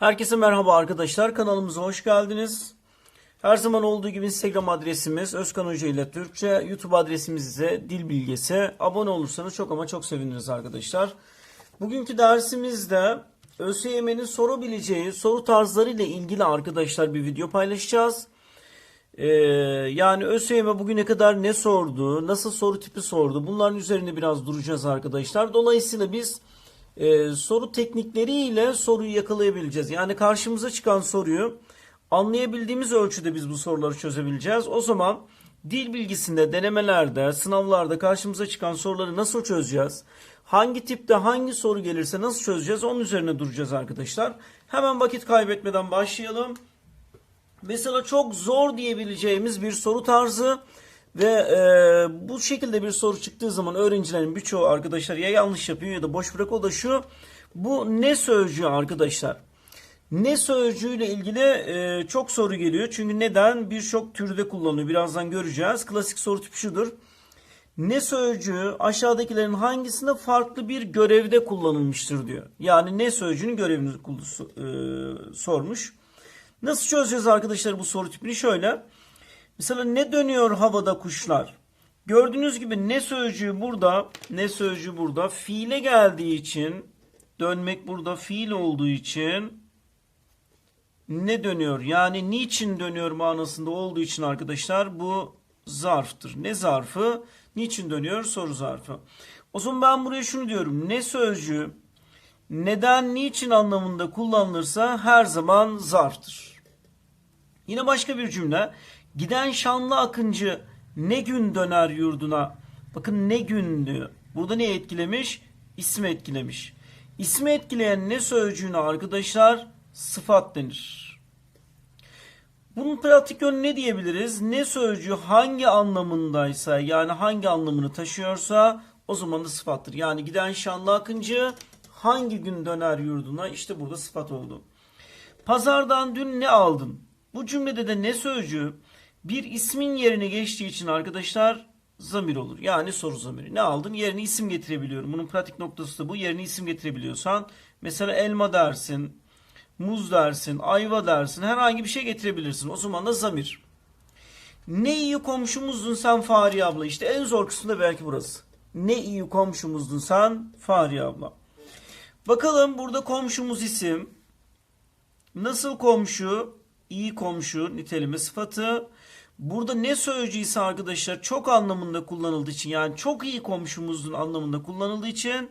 Herkese merhaba arkadaşlar. Kanalımıza hoş geldiniz. Her zaman olduğu gibi Instagram adresimiz Özkan Hoca ile Türkçe. YouTube adresimiz ise Dil Bilgesi. Abone olursanız çok ama çok seviniriz arkadaşlar. Bugünkü dersimizde ÖSYM'nin sorabileceği soru tarzları ile ilgili arkadaşlar bir video paylaşacağız. Ee, yani ÖSYM bugüne kadar ne sordu, nasıl soru tipi sordu bunların üzerinde biraz duracağız arkadaşlar. Dolayısıyla biz e, soru teknikleriyle soruyu yakalayabileceğiz. Yani karşımıza çıkan soruyu anlayabildiğimiz ölçüde biz bu soruları çözebileceğiz. O zaman dil bilgisinde, denemelerde, sınavlarda karşımıza çıkan soruları nasıl çözeceğiz? Hangi tipte hangi soru gelirse nasıl çözeceğiz? Onun üzerine duracağız arkadaşlar. Hemen vakit kaybetmeden başlayalım. Mesela çok zor diyebileceğimiz bir soru tarzı ve e, bu şekilde bir soru çıktığı zaman öğrencilerin birçoğu arkadaşlar ya yanlış yapıyor ya da boş bırak o da şu. Bu ne sözcüğü arkadaşlar? Ne sözcüğüyle ilgili e, çok soru geliyor. Çünkü neden? Birçok türde kullanılıyor. Birazdan göreceğiz. Klasik soru tipi şudur. Ne sözcüğü aşağıdakilerin hangisinde farklı bir görevde kullanılmıştır diyor. Yani ne sözcüğünün görevini e, sormuş. Nasıl çözeceğiz arkadaşlar bu soru tipini? Şöyle. Mesela ne dönüyor havada kuşlar? Gördüğünüz gibi ne sözcüğü burada, ne sözcüğü burada fiile geldiği için dönmek burada fiil olduğu için ne dönüyor? Yani niçin dönüyor manasında olduğu için arkadaşlar bu zarftır. Ne zarfı? Niçin dönüyor? Soru zarfı. O zaman ben buraya şunu diyorum. Ne sözcüğü neden, niçin anlamında kullanılırsa her zaman zarftır. Yine başka bir cümle. Giden şanlı akıncı ne gün döner yurduna? Bakın ne gün diyor. Burada ne etkilemiş? İsmi etkilemiş. İsmi etkileyen ne sözcüğüne arkadaşlar sıfat denir. Bunun pratik yönü ne diyebiliriz? Ne sözcüğü hangi anlamındaysa yani hangi anlamını taşıyorsa o zaman da sıfattır. Yani giden şanlı akıncı hangi gün döner yurduna? İşte burada sıfat oldu. Pazardan dün ne aldın? Bu cümlede de ne sözcüğü bir ismin yerine geçtiği için arkadaşlar zamir olur. Yani soru zamiri. Ne aldın? Yerine isim getirebiliyorum. Bunun pratik noktası da bu. Yerine isim getirebiliyorsan mesela elma dersin, muz dersin, ayva dersin. Herhangi bir şey getirebilirsin. O zaman da zamir. Ne iyi komşumuzdun sen Fahriye abla. İşte en zor kısmı belki burası. Ne iyi komşumuzdun sen Fahriye abla. Bakalım burada komşumuz isim. Nasıl komşu? İyi komşu nitelime sıfatı. Burada ne sözcüğü arkadaşlar çok anlamında kullanıldığı için yani çok iyi komşumuzun anlamında kullanıldığı için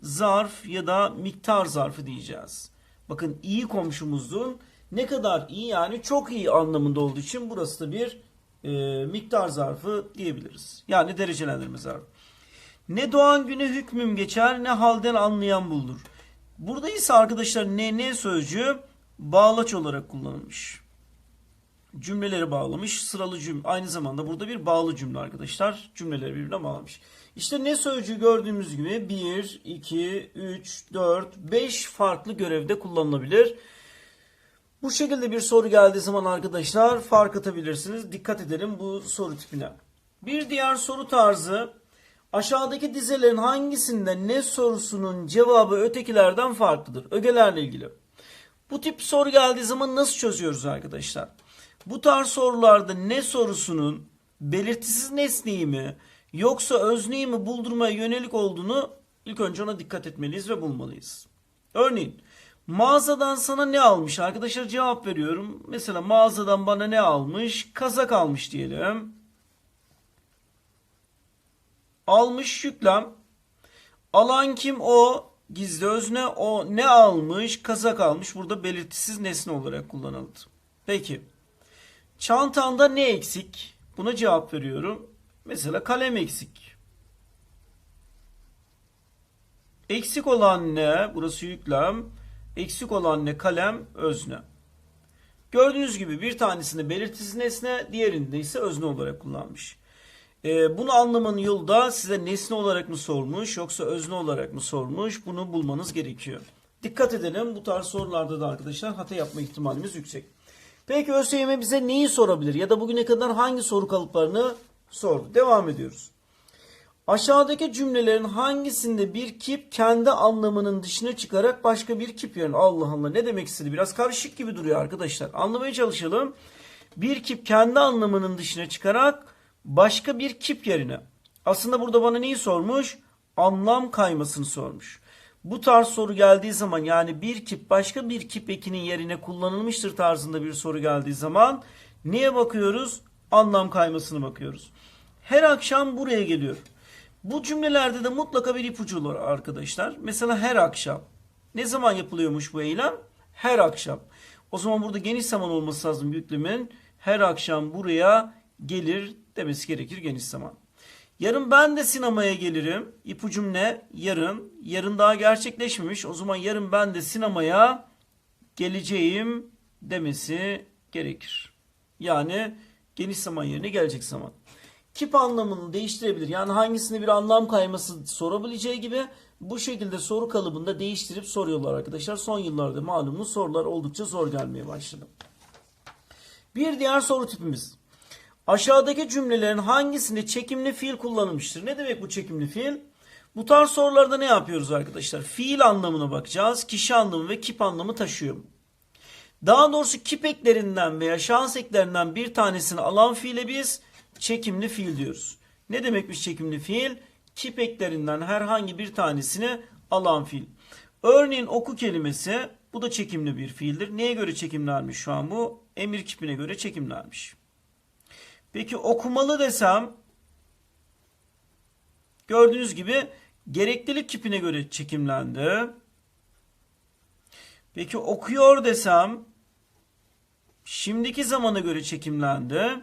zarf ya da miktar zarfı diyeceğiz. Bakın iyi komşumuzun ne kadar iyi yani çok iyi anlamında olduğu için burası da bir e, miktar zarfı diyebiliriz. Yani derecelendirme zarfı. Ne doğan güne hükmüm geçer ne halden anlayan bulur. Burada ise arkadaşlar ne ne sözcüğü bağlaç olarak kullanılmış. Cümleleri bağlamış. Sıralı cümle. Aynı zamanda burada bir bağlı cümle arkadaşlar. Cümleleri birbirine bağlamış. İşte ne sözcüğü gördüğümüz gibi 1, 2, 3, 4, 5 farklı görevde kullanılabilir. Bu şekilde bir soru geldiği zaman arkadaşlar fark atabilirsiniz. Dikkat edelim bu soru tipine. Bir diğer soru tarzı aşağıdaki dizelerin hangisinde ne sorusunun cevabı ötekilerden farklıdır? Ögelerle ilgili. Bu tip soru geldiği zaman nasıl çözüyoruz arkadaşlar? Bu tarz sorularda ne sorusunun belirtisiz nesneyi mi yoksa özneyi mi buldurmaya yönelik olduğunu ilk önce ona dikkat etmeliyiz ve bulmalıyız. Örneğin mağazadan sana ne almış? Arkadaşlar cevap veriyorum. Mesela mağazadan bana ne almış? Kazak almış diyelim. Almış yüklem. Alan kim? O. Gizli özne. O ne almış? Kazak almış. Burada belirtisiz nesne olarak kullanıldı. Peki. Çantanda ne eksik? Buna cevap veriyorum. Mesela kalem eksik. Eksik olan ne? Burası yüklem. Eksik olan ne? Kalem, özne. Gördüğünüz gibi bir tanesinde belirtisiz nesne, diğerinde ise özne olarak kullanmış. Ee, bunu anlamanın yolu da size nesne olarak mı sormuş yoksa özne olarak mı sormuş bunu bulmanız gerekiyor. Dikkat edelim bu tarz sorularda da arkadaşlar hata yapma ihtimalimiz yüksek. Peki ÖSYM bize neyi sorabilir ya da bugüne kadar hangi soru kalıplarını sordu? Devam ediyoruz. Aşağıdaki cümlelerin hangisinde bir kip kendi anlamının dışına çıkarak başka bir kip yerine Allah Allah ne demek istedi biraz karışık gibi duruyor arkadaşlar anlamaya çalışalım. Bir kip kendi anlamının dışına çıkarak başka bir kip yerine aslında burada bana neyi sormuş? Anlam kaymasını sormuş. Bu tarz soru geldiği zaman yani bir kip başka bir kip ekinin yerine kullanılmıştır tarzında bir soru geldiği zaman neye bakıyoruz? Anlam kaymasını bakıyoruz. Her akşam buraya geliyor. Bu cümlelerde de mutlaka bir ipucu olur arkadaşlar. Mesela her akşam. Ne zaman yapılıyormuş bu eylem? Her akşam. O zaman burada geniş zaman olması lazım yüklemin. Her akşam buraya gelir demesi gerekir geniş zaman. Yarın ben de sinemaya gelirim. İpucum ne? Yarın. Yarın daha gerçekleşmemiş. O zaman yarın ben de sinemaya geleceğim demesi gerekir. Yani geniş zaman yerine gelecek zaman. Kip anlamını değiştirebilir. Yani hangisinde bir anlam kayması sorabileceği gibi bu şekilde soru kalıbında değiştirip soruyorlar arkadaşlar. Son yıllarda malumunuz sorular oldukça zor gelmeye başladı. Bir diğer soru tipimiz. Aşağıdaki cümlelerin hangisinde çekimli fiil kullanılmıştır? Ne demek bu çekimli fiil? Bu tarz sorularda ne yapıyoruz arkadaşlar? Fiil anlamına bakacağız. Kişi anlamı ve kip anlamı taşıyor? Daha doğrusu kip eklerinden veya şans eklerinden bir tanesini alan fiile biz çekimli fiil diyoruz. Ne demekmiş çekimli fiil? Kip eklerinden herhangi bir tanesini alan fiil. Örneğin oku kelimesi bu da çekimli bir fiildir. Neye göre çekimlenmiş şu an bu? Emir kipine göre çekimlenmiş. Peki okumalı desem gördüğünüz gibi gereklilik kipine göre çekimlendi. Peki okuyor desem şimdiki zamana göre çekimlendi.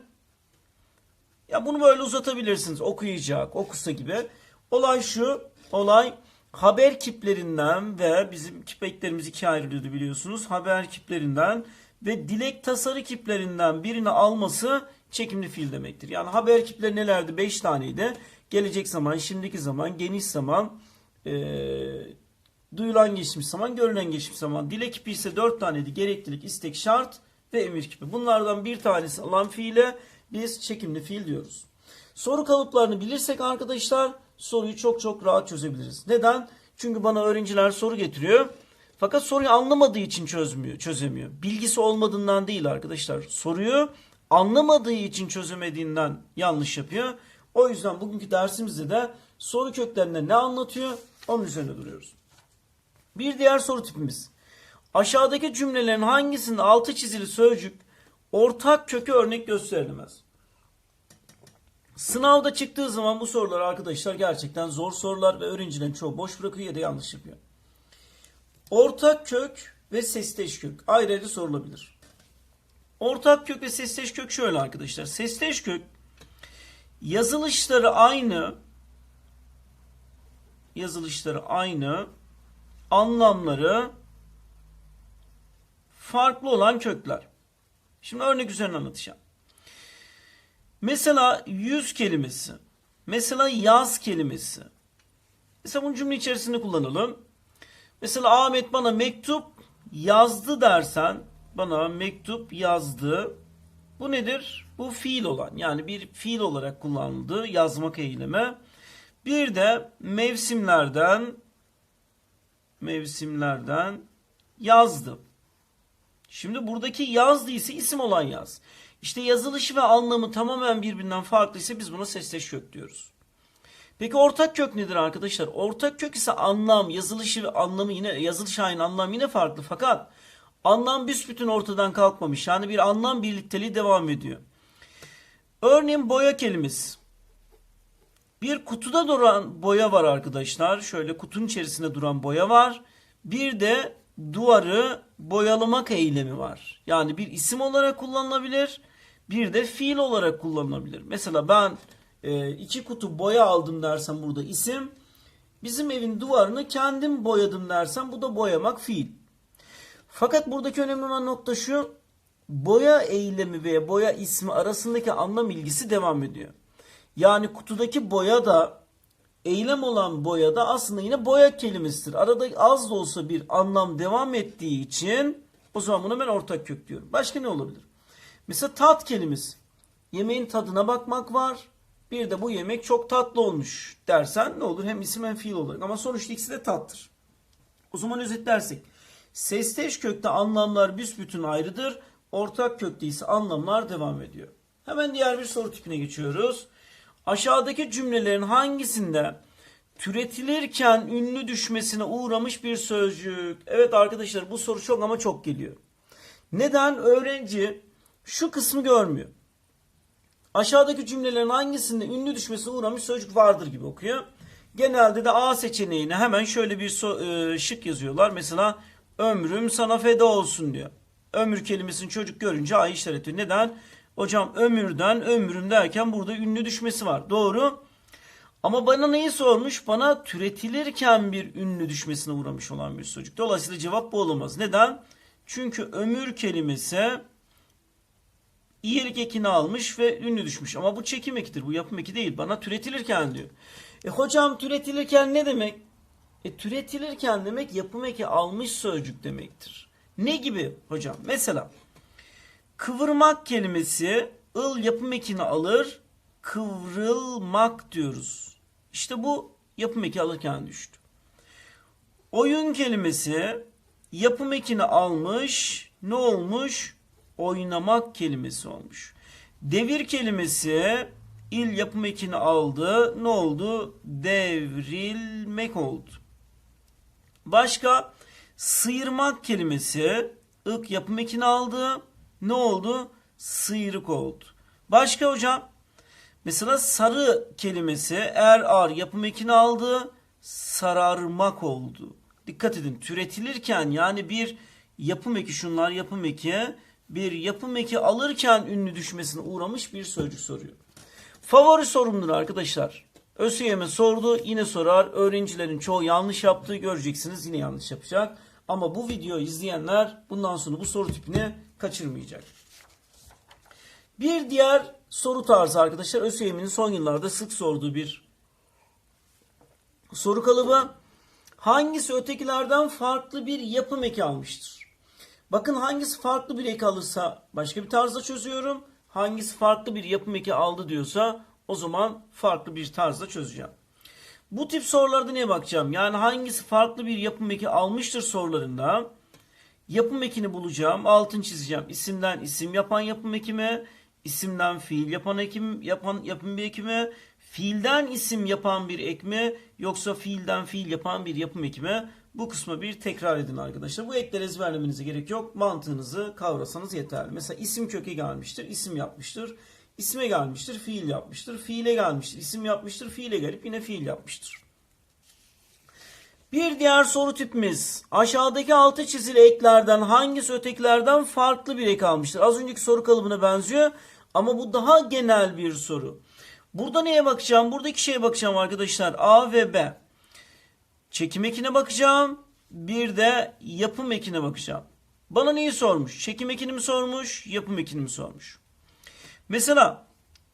Ya bunu böyle uzatabilirsiniz. Okuyacak, okusa gibi. Olay şu. Olay haber kiplerinden ve bizim kipeklerimiz ikiye ayrılıyordu biliyorsunuz. Haber kiplerinden ve dilek tasarı kiplerinden birini alması çekimli fiil demektir. Yani haber kipleri nelerdi? 5 taneydi. Gelecek zaman, şimdiki zaman, geniş zaman, ee, duyulan geçmiş zaman, görülen geçmiş zaman. Dilek kipi ise 4 taneydi. Gereklilik, istek, şart ve emir kipi. Bunlardan bir tanesi alan fiile biz çekimli fiil diyoruz. Soru kalıplarını bilirsek arkadaşlar soruyu çok çok rahat çözebiliriz. Neden? Çünkü bana öğrenciler soru getiriyor. Fakat soruyu anlamadığı için çözmüyor, çözemiyor. Bilgisi olmadığından değil arkadaşlar. Soruyu anlamadığı için çözemediğinden yanlış yapıyor. O yüzden bugünkü dersimizde de soru köklerinde ne anlatıyor onun üzerine duruyoruz. Bir diğer soru tipimiz. Aşağıdaki cümlelerin hangisinde altı çizili sözcük ortak kökü örnek gösterilemez? Sınavda çıktığı zaman bu sorular arkadaşlar gerçekten zor sorular ve öğrencilerin çoğu boş bırakıyor ya da yanlış yapıyor. Ortak kök ve sesteş kök ayrı ayrı sorulabilir. Ortak kök ve sesteş kök şöyle arkadaşlar. Sesteş kök yazılışları aynı yazılışları aynı anlamları farklı olan kökler. Şimdi örnek üzerine anlatacağım. Mesela yüz kelimesi. Mesela yaz kelimesi. Mesela bunu cümle içerisinde kullanalım. Mesela Ahmet bana mektup yazdı dersen bana mektup yazdı. Bu nedir? Bu fiil olan yani bir fiil olarak kullanıldı yazmak eylemi. Bir de mevsimlerden mevsimlerden yazdı. Şimdi buradaki yazdı ise isim olan yaz. İşte yazılışı ve anlamı tamamen birbirinden farklı ise biz buna sesleş kök diyoruz. Peki ortak kök nedir arkadaşlar? Ortak kök ise anlam, yazılışı ve anlamı yine yazılış aynı anlam yine farklı fakat anlam büsbütün ortadan kalkmamış. Yani bir anlam birlikteliği devam ediyor. Örneğin boya kelimesi. Bir kutuda duran boya var arkadaşlar. Şöyle kutunun içerisinde duran boya var. Bir de duvarı boyalamak eylemi var. Yani bir isim olarak kullanılabilir. Bir de fiil olarak kullanılabilir. Mesela ben e, iki kutu boya aldım dersem burada isim. Bizim evin duvarını kendim boyadım dersem bu da boyamak fiil. Fakat buradaki önemli olan nokta şu. Boya eylemi veya boya ismi arasındaki anlam ilgisi devam ediyor. Yani kutudaki boya da eylem olan boya da aslında yine boya kelimesidir. Arada az da olsa bir anlam devam ettiği için o zaman buna ben ortak kök diyorum. Başka ne olabilir? Mesela tat kelimesi. Yemeğin tadına bakmak var. Bir de bu yemek çok tatlı olmuş dersen ne olur? Hem isim hem fiil olarak. Ama sonuçta ikisi de tattır. O zaman özetlersek. Sesteş kökte anlamlar büsbütün ayrıdır. Ortak kökte ise anlamlar devam ediyor. Hemen diğer bir soru tipine geçiyoruz. Aşağıdaki cümlelerin hangisinde türetilirken ünlü düşmesine uğramış bir sözcük? Evet arkadaşlar bu soru çok ama çok geliyor. Neden? Öğrenci şu kısmı görmüyor. Aşağıdaki cümlelerin hangisinde ünlü düşmesine uğramış sözcük vardır gibi okuyor. Genelde de A seçeneğine hemen şöyle bir e, şık yazıyorlar. Mesela ömrüm sana feda olsun diyor. Ömür kelimesini çocuk görünce A işareti. Neden? Hocam ömürden ömrüm derken burada ünlü düşmesi var. Doğru. Ama bana neyi sormuş? Bana türetilirken bir ünlü düşmesine uğramış olan bir sözcük. Dolayısıyla cevap bu olamaz. Neden? Çünkü ömür kelimesi iyilik ekini almış ve ünlü düşmüş. Ama bu çekim ekidir. Bu yapım eki değil. Bana türetilirken diyor. E hocam türetilirken ne demek? E türetilirken demek yapım eki almış sözcük demektir. Ne gibi hocam? Mesela kıvırmak kelimesi ıl yapım ekini alır. Kıvrılmak diyoruz. İşte bu yapım eki alırken düştü. Oyun kelimesi yapım ekini almış. Ne olmuş? Oynamak kelimesi olmuş. Devir kelimesi il yapım ekini aldı. Ne oldu? Devrilmek oldu. Başka sıyırmak kelimesi ık yapım ekini aldı. Ne oldu? Sıyrık oldu. Başka hocam? Mesela sarı kelimesi er ar yapım ekini aldı. Sararmak oldu. Dikkat edin türetilirken yani bir yapım eki şunlar yapım eki bir yapım eki alırken ünlü düşmesine uğramış bir sözcük soruyor. Favori sorumdur arkadaşlar. ÖSYM sordu yine sorar. Öğrencilerin çoğu yanlış yaptığı göreceksiniz yine yanlış yapacak. Ama bu videoyu izleyenler bundan sonra bu soru tipini kaçırmayacak. Bir diğer soru tarzı arkadaşlar ÖSYM'nin son yıllarda sık sorduğu bir soru kalıbı. Hangisi ötekilerden farklı bir yapım eki almıştır? Bakın hangisi farklı bir ek alırsa başka bir tarzda çözüyorum. Hangisi farklı bir yapım eki aldı diyorsa o zaman farklı bir tarzda çözeceğim. Bu tip sorularda neye bakacağım? Yani hangisi farklı bir yapım eki almıştır sorularında yapım ekini bulacağım. Altın çizeceğim. İsimden isim yapan yapım eki mi? İsimden fiil yapan ekim yapan yapım bir eki mi? Fiilden isim yapan bir ek mi? Yoksa fiilden fiil yapan bir yapım eki mi? Bu kısmı bir tekrar edin arkadaşlar. Bu ekleri ezberlemenize gerek yok. Mantığınızı kavrasanız yeterli. Mesela isim köke gelmiştir, isim yapmıştır. İsme gelmiştir, fiil yapmıştır. Fiile gelmiştir, isim yapmıştır. Fiile gelip yine fiil yapmıştır. Bir diğer soru tipimiz aşağıdaki altı çizili eklerden hangisi ötekilerden farklı bir ek almıştır? Az önceki soru kalıbına benziyor ama bu daha genel bir soru. Burada neye bakacağım? Burada iki şeye bakacağım arkadaşlar. A ve B. Çekim ekine bakacağım. Bir de yapım ekine bakacağım. Bana neyi sormuş? Çekim ekini mi sormuş? Yapım ekini mi sormuş? Mesela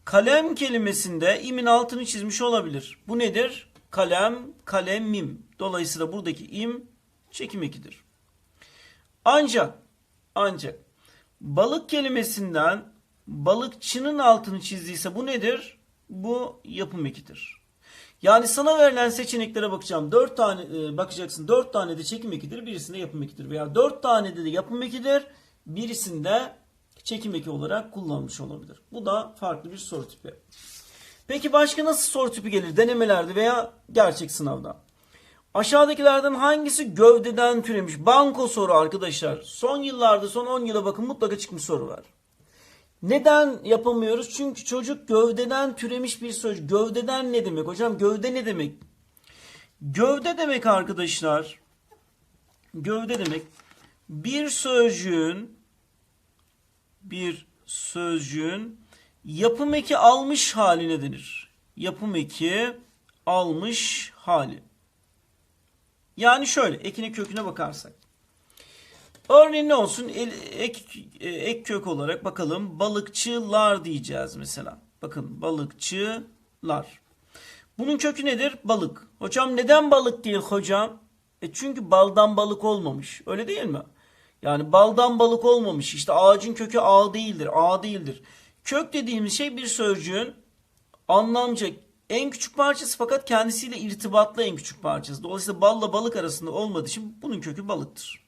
kalem kelimesinde imin altını çizmiş olabilir. Bu nedir? Kalem, kalemim. Dolayısıyla buradaki im çekim ekidir. Ancak, ancak balık kelimesinden balıkçının altını çizdiyse bu nedir? Bu yapım ekidir. Yani sana verilen seçeneklere bakacağım. 4 tane e, bakacaksın. 4 tane de çekim ekidir, birisinde yapım ekidir veya 4 tane de yapım ekidir, birisinde çekim eki olarak kullanılmış olabilir. Bu da farklı bir soru tipi. Peki başka nasıl soru tipi gelir denemelerde veya gerçek sınavda? Aşağıdakilerden hangisi gövdeden türemiş? Banko soru arkadaşlar. Son yıllarda son 10 yıla bakın mutlaka çıkmış soru var. Neden yapamıyoruz? Çünkü çocuk gövdeden türemiş bir söz. Gövdeden ne demek hocam? Gövde ne demek? Gövde demek arkadaşlar. Gövde demek bir sözcüğün bir sözcüğün yapım eki almış haline denir. Yapım eki almış hali. Yani şöyle ekine köküne bakarsak. Örneğin ne olsun? El, ek, e, ek kök olarak bakalım. Balıkçılar diyeceğiz mesela. Bakın balıkçılar. Bunun kökü nedir? Balık. Hocam neden balık değil hocam? E çünkü baldan balık olmamış. Öyle değil mi? Yani baldan balık olmamış. İşte ağacın kökü ağ değildir. A değildir. Kök dediğimiz şey bir sözcüğün anlamca en küçük parçası fakat kendisiyle irtibatlı en küçük parçası. Dolayısıyla balla balık arasında olmadığı için bunun kökü balıktır.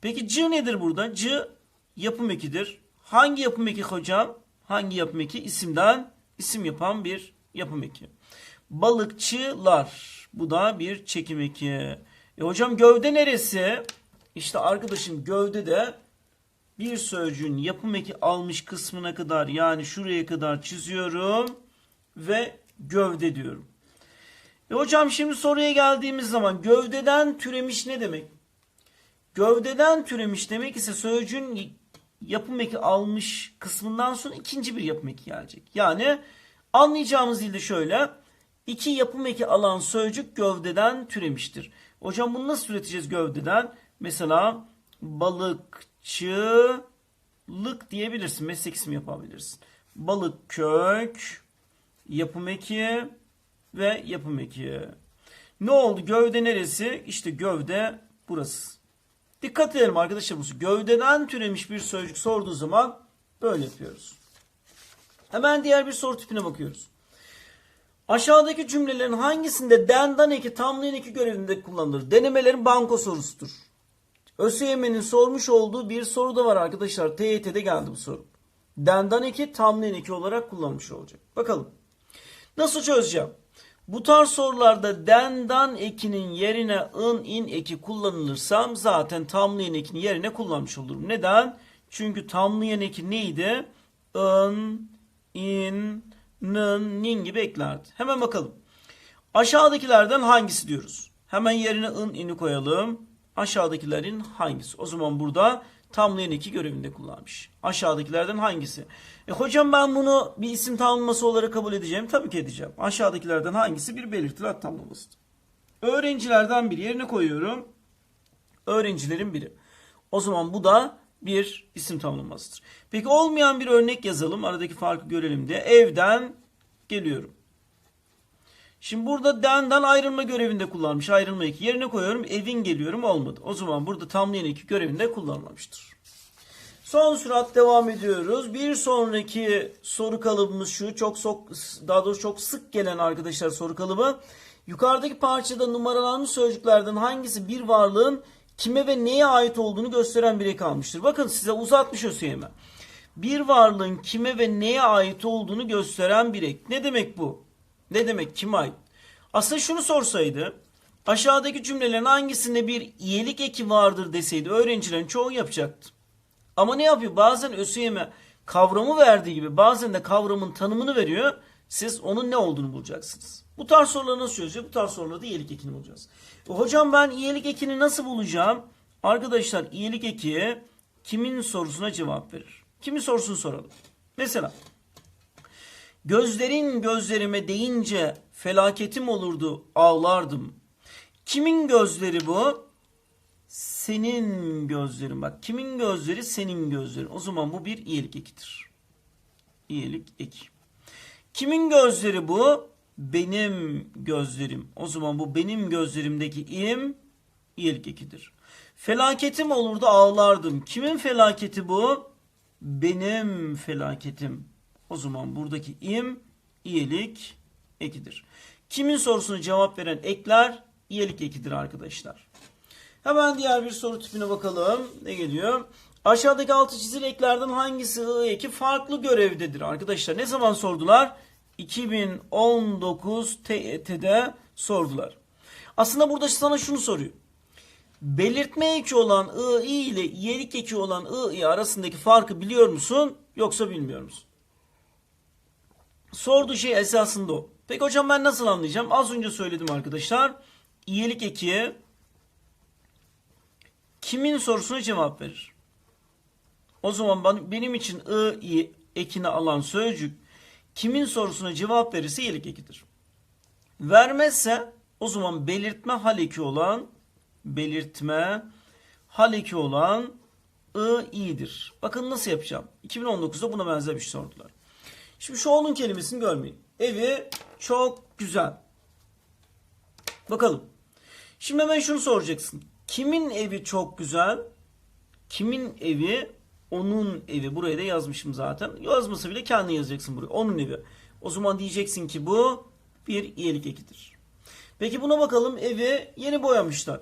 Peki c nedir burada? C yapım ekidir. Hangi yapım eki hocam? Hangi yapım eki? İsimden isim yapan bir yapım eki. Balıkçılar. Bu da bir çekim eki. E hocam gövde neresi? İşte arkadaşım gövde de bir sözcüğün yapım eki almış kısmına kadar yani şuraya kadar çiziyorum ve gövde diyorum. E hocam şimdi soruya geldiğimiz zaman gövdeden türemiş ne demek? Gövdeden türemiş demek ise sözcüğün yapım eki almış kısmından sonra ikinci bir yapım eki gelecek. Yani anlayacağımız dilde şöyle. iki yapım eki alan sözcük gövdeden türemiştir. Hocam bunu nasıl türeteceğiz gövdeden? Mesela balıkçılık diyebilirsin. Meslek ismi yapabilirsin. Balık kök, yapım eki ve yapım eki. Ne oldu? Gövde neresi? İşte gövde burası. Dikkat edelim arkadaşlar bu gövdeden türemiş bir sözcük sorduğu zaman böyle yapıyoruz. Hemen diğer bir soru tipine bakıyoruz. Aşağıdaki cümlelerin hangisinde dendan eki tamlayan eki görevinde kullanılır? Denemelerin banko sorusudur. ÖSYM'nin sormuş olduğu bir soru da var arkadaşlar. TYT'de geldi bu soru. Dendan eki tamlayan eki olarak kullanmış olacak. Bakalım. Nasıl çözeceğim? Bu tarz sorularda dendan ekinin yerine ın in eki kullanılırsam zaten tamlayan ekinin yerine kullanmış olurum. Neden? Çünkü tamlayan eki neydi? ın, in, nın, nin gibi eklerdi. Hemen bakalım. Aşağıdakilerden hangisi diyoruz? Hemen yerine ın, ini koyalım. Aşağıdakilerin hangisi? O zaman burada tamlayan eki görevinde kullanmış. Aşağıdakilerden hangisi? E hocam ben bunu bir isim tamlaması olarak kabul edeceğim. Tabii ki edeceğim. Aşağıdakilerden hangisi bir belirtili ad tamlamasıdır. Öğrencilerden biri yerine koyuyorum. Öğrencilerin biri. O zaman bu da bir isim tamlamasıdır. Peki olmayan bir örnek yazalım. Aradaki farkı görelim diye. Evden geliyorum. Şimdi burada den'den ayrılma görevinde kullanmış. Ayrılma eki. Yerine koyuyorum. Evin geliyorum. Olmadı. O zaman burada tamlayan eki görevinde kullanılmamıştır. Son sürat devam ediyoruz. Bir sonraki soru kalıbımız şu. Çok sok, daha doğrusu çok sık gelen arkadaşlar soru kalıbı. Yukarıdaki parçada numaralanmış sözcüklerden hangisi bir varlığın kime ve neye ait olduğunu gösteren bir ek almıştır. Bakın size uzatmış ÖSYM. Bir varlığın kime ve neye ait olduğunu gösteren bir ek. Ne demek bu? Ne demek kime ait? Aslında şunu sorsaydı aşağıdaki cümlelerin hangisinde bir iyilik eki vardır deseydi öğrencilerin çoğu yapacaktı. Ama ne yapıyor? Bazen ÖSYM kavramı verdiği gibi bazen de kavramın tanımını veriyor. Siz onun ne olduğunu bulacaksınız. Bu tarz soruları nasıl çözeceğiz? Bu tarz sorularda iyilik ekini bulacağız. E, hocam ben iyilik ekini nasıl bulacağım? Arkadaşlar iyilik eki kimin sorusuna cevap verir? Kimin sorusunu soralım. Mesela gözlerin gözlerime deyince felaketim olurdu ağlardım. Kimin gözleri bu? Senin gözlerin. Bak kimin gözleri? Senin gözlerin. O zaman bu bir iyilik ekidir. İyilik eki. Kimin gözleri bu? Benim gözlerim. O zaman bu benim gözlerimdeki im iyilik ekidir. Felaketim olurdu ağlardım. Kimin felaketi bu? Benim felaketim. O zaman buradaki im iyilik ekidir. Kimin sorusuna cevap veren ekler iyilik ekidir arkadaşlar. Hemen diğer bir soru tipine bakalım. Ne geliyor? Aşağıdaki altı çizili eklerden hangisi I eki farklı görevdedir arkadaşlar? Ne zaman sordular? 2019 TET'de sordular. Aslında burada sana şunu soruyor. Belirtme eki olan I, I ile iyelik eki olan I, I arasındaki farkı biliyor musun? Yoksa bilmiyor musun? Sorduğu şey esasında o. Peki hocam ben nasıl anlayacağım? Az önce söyledim arkadaşlar. İyilik eki kimin sorusuna cevap verir? O zaman benim için i ekini alan sözcük kimin sorusuna cevap verirse iyilik ekidir. Vermezse o zaman belirtme hal eki olan belirtme hal eki olan ı, i'dir. Bakın nasıl yapacağım. 2019'da buna benzer bir şey sordular. Şimdi şu onun kelimesini görmeyin. Evi çok güzel. Bakalım. Şimdi hemen şunu soracaksın. Kimin evi çok güzel? Kimin evi? Onun evi. Buraya da yazmışım zaten. Yazmasa bile kendi yazacaksın buraya. Onun evi. O zaman diyeceksin ki bu bir iyilik ekidir. Peki buna bakalım evi yeni boyamışlar.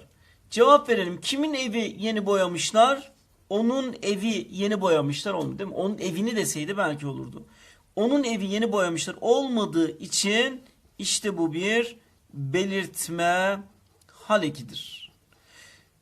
Cevap verelim. Kimin evi yeni boyamışlar? Onun evi yeni boyamışlar oldu değil mi? Onun evini deseydi belki olurdu. Onun evi yeni boyamışlar olmadığı için işte bu bir belirtme hal ekidir.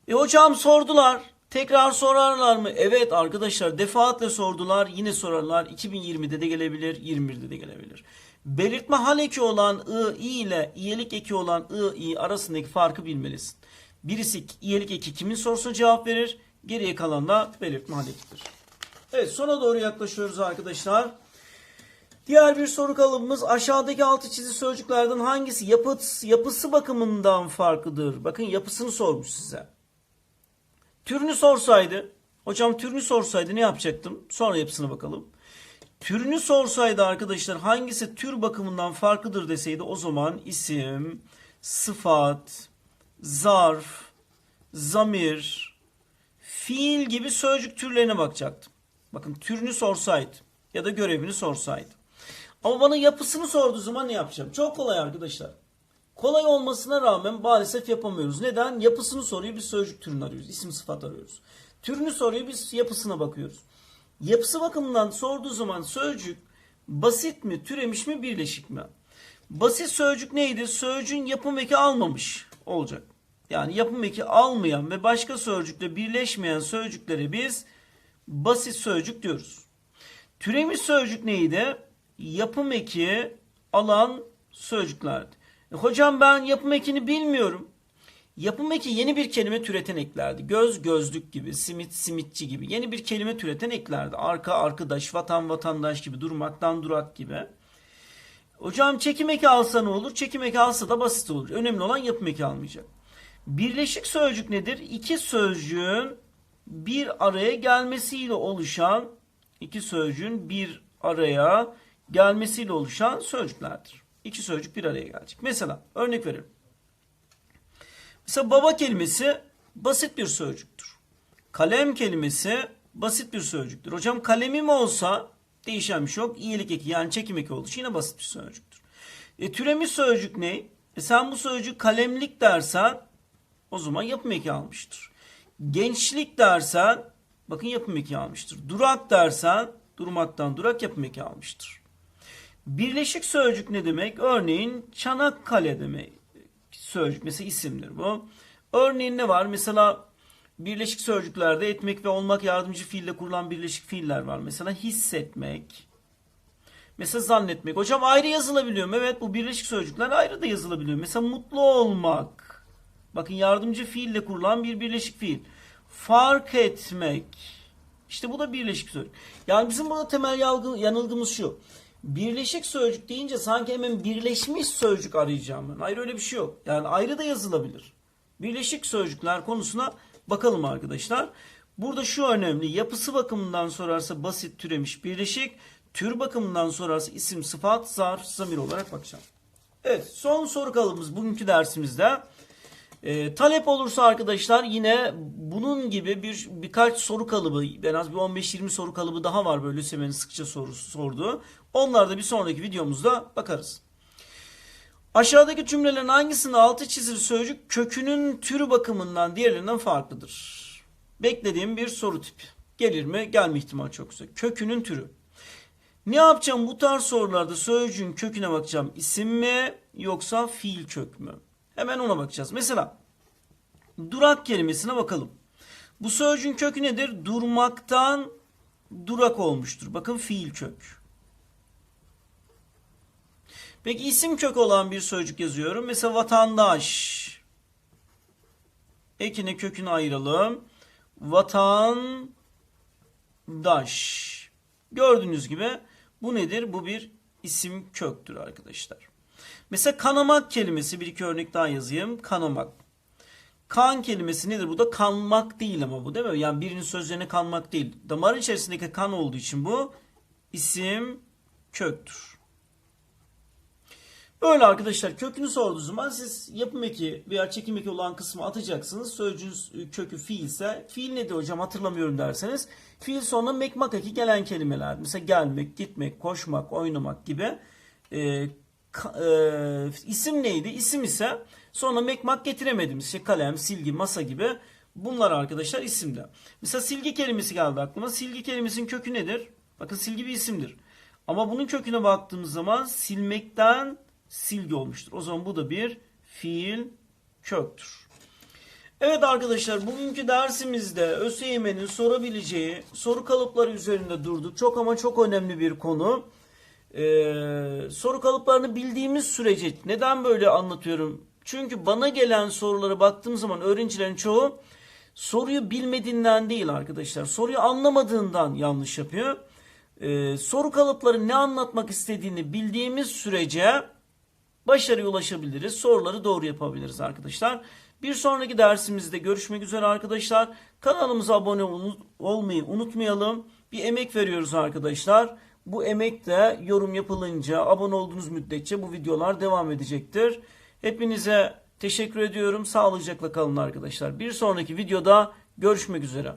E hocam sordular. Tekrar sorarlar mı? Evet arkadaşlar defaatle sordular. Yine sorarlar. 2020'de de gelebilir, 21'de de gelebilir. Belirtme hal eki olan ı, i ile iyelik eki olan ı, i arasındaki farkı bilmelisin. Birisi iyelik eki kimin sorusuna cevap verir? Geriye kalan da belirtme hal ekidir. Evet sona doğru yaklaşıyoruz arkadaşlar. Diğer bir soru kalıbımız aşağıdaki altı çizili sözcüklerden hangisi yapıt, yapısı bakımından farklıdır? Bakın yapısını sormuş size. Türünü sorsaydı, hocam türünü sorsaydı ne yapacaktım? Sonra yapısına bakalım. Türünü sorsaydı arkadaşlar hangisi tür bakımından farklıdır deseydi o zaman isim, sıfat, zarf, zamir, fiil gibi sözcük türlerine bakacaktım. Bakın türünü sorsaydı ya da görevini sorsaydı. Ama bana yapısını sorduğu zaman ne yapacağım? Çok kolay arkadaşlar. Kolay olmasına rağmen maalesef yapamıyoruz. Neden? Yapısını soruyor biz sözcük türünü arıyoruz. İsim sıfat arıyoruz. Türünü soruyor biz yapısına bakıyoruz. Yapısı bakımından sorduğu zaman sözcük basit mi, türemiş mi, birleşik mi? Basit sözcük neydi? Sözcüğün yapım eki almamış olacak. Yani yapım eki almayan ve başka sözcükle birleşmeyen sözcüklere biz basit sözcük diyoruz. Türemiş sözcük neydi? Yapım eki alan sözcüklerdi. E, hocam ben yapım ekini bilmiyorum. Yapım eki yeni bir kelime türeten eklerdi. Göz gözlük gibi, simit simitçi gibi yeni bir kelime türeten eklerdi. Arka arkadaş, vatan vatandaş gibi, durmaktan durak gibi. Hocam çekim eki alsa ne olur? Çekim eki alsa da basit olur. Önemli olan yapım eki almayacak. Birleşik sözcük nedir? İki sözcüğün bir araya gelmesiyle oluşan iki sözcüğün bir araya gelmesiyle oluşan sözcüklerdir. İki sözcük bir araya gelecek. Mesela örnek veriyorum. Mesela baba kelimesi basit bir sözcüktür. Kalem kelimesi basit bir sözcüktür. Hocam kalemim olsa değişen bir şey yok. İyilik eki yani çekim eki olduğu yine basit bir sözcüktür. E, türemiş sözcük ne? E, sen bu sözcük kalemlik dersen o zaman yapım eki almıştır. Gençlik dersen bakın yapım eki almıştır. Durak dersen durmaktan durak yapım eki almıştır. Birleşik sözcük ne demek? Örneğin Çanakkale demek sözcük. Mesela isimdir bu. Örneğin ne var? Mesela birleşik sözcüklerde etmek ve olmak yardımcı fiille kurulan birleşik fiiller var. Mesela hissetmek. Mesela zannetmek. Hocam ayrı yazılabiliyor mu? Evet bu birleşik sözcükler ayrı da yazılabiliyor. Mesela mutlu olmak. Bakın yardımcı fiille kurulan bir birleşik fiil. Fark etmek. İşte bu da birleşik sözcük. Yani bizim burada temel yalgı, yanıldığımız şu. Birleşik sözcük deyince sanki hemen birleşmiş sözcük arayacağım ben. Hayır öyle bir şey yok. Yani ayrı da yazılabilir. Birleşik sözcükler konusuna bakalım arkadaşlar. Burada şu önemli. Yapısı bakımından sorarsa basit türemiş birleşik. Tür bakımından sorarsa isim, sıfat, zarf, zamir olarak bakacağım. Evet son soru kalıbımız bugünkü dersimizde. E, talep olursa arkadaşlar yine bunun gibi bir birkaç soru kalıbı en az bir 15-20 soru kalıbı daha var böyle Lüsemen'in sıkça sorusu sorduğu. Onlarda bir sonraki videomuzda bakarız. Aşağıdaki cümlelerin hangisinde altı çizili sözcük kökünün türü bakımından diğerlerinden farklıdır? Beklediğim bir soru tipi. Gelir mi? Gelme ihtimali çok yüksek. Kökünün türü. Ne yapacağım bu tarz sorularda sözcüğün köküne bakacağım. İsim mi yoksa fiil kök mü? Hemen ona bakacağız. Mesela durak kelimesine bakalım. Bu sözcüğün kökü nedir? Durmaktan durak olmuştur. Bakın fiil kök. Peki isim kök olan bir sözcük yazıyorum. Mesela vatandaş. Ekine kökünü ayıralım. Vatandaş. Gördüğünüz gibi bu nedir? Bu bir isim köktür arkadaşlar. Mesela kanamak kelimesi bir iki örnek daha yazayım. Kanamak. Kan kelimesi nedir? Bu da kanmak değil ama bu değil mi? Yani birinin sözlerine kanmak değil. Damar içerisindeki kan olduğu için bu isim köktür. Böyle arkadaşlar kökünü sorduğu zaman siz yapım eki veya çekim eki olan kısmı atacaksınız. Sözcüğün kökü fiilse fiil nedir hocam hatırlamıyorum derseniz fiil sonra mekmak eki gelen kelimeler. Mesela gelmek, gitmek, koşmak, oynamak gibi e, e, isim neydi? İsim ise sonra mekmak getiremediğimiz işte kalem, silgi, masa gibi bunlar arkadaşlar isimde. Mesela silgi kelimesi geldi aklıma. Silgi kelimesinin kökü nedir? Bakın silgi bir isimdir. Ama bunun köküne baktığımız zaman silmekten silgi olmuştur. O zaman bu da bir fiil köktür. Evet arkadaşlar bugünkü dersimizde ÖSYM'nin sorabileceği soru kalıpları üzerinde durduk. Çok ama çok önemli bir konu. Ee, soru kalıplarını bildiğimiz sürece neden böyle anlatıyorum? Çünkü bana gelen sorulara baktığım zaman öğrencilerin çoğu soruyu bilmediğinden değil arkadaşlar. Soruyu anlamadığından yanlış yapıyor. Ee, soru kalıpları ne anlatmak istediğini bildiğimiz sürece başarıya ulaşabiliriz. Soruları doğru yapabiliriz arkadaşlar. Bir sonraki dersimizde görüşmek üzere arkadaşlar. Kanalımıza abone ol- olmayı unutmayalım. Bir emek veriyoruz arkadaşlar. Bu emek de yorum yapılınca abone olduğunuz müddetçe bu videolar devam edecektir. Hepinize teşekkür ediyorum. Sağlıcakla kalın arkadaşlar. Bir sonraki videoda görüşmek üzere.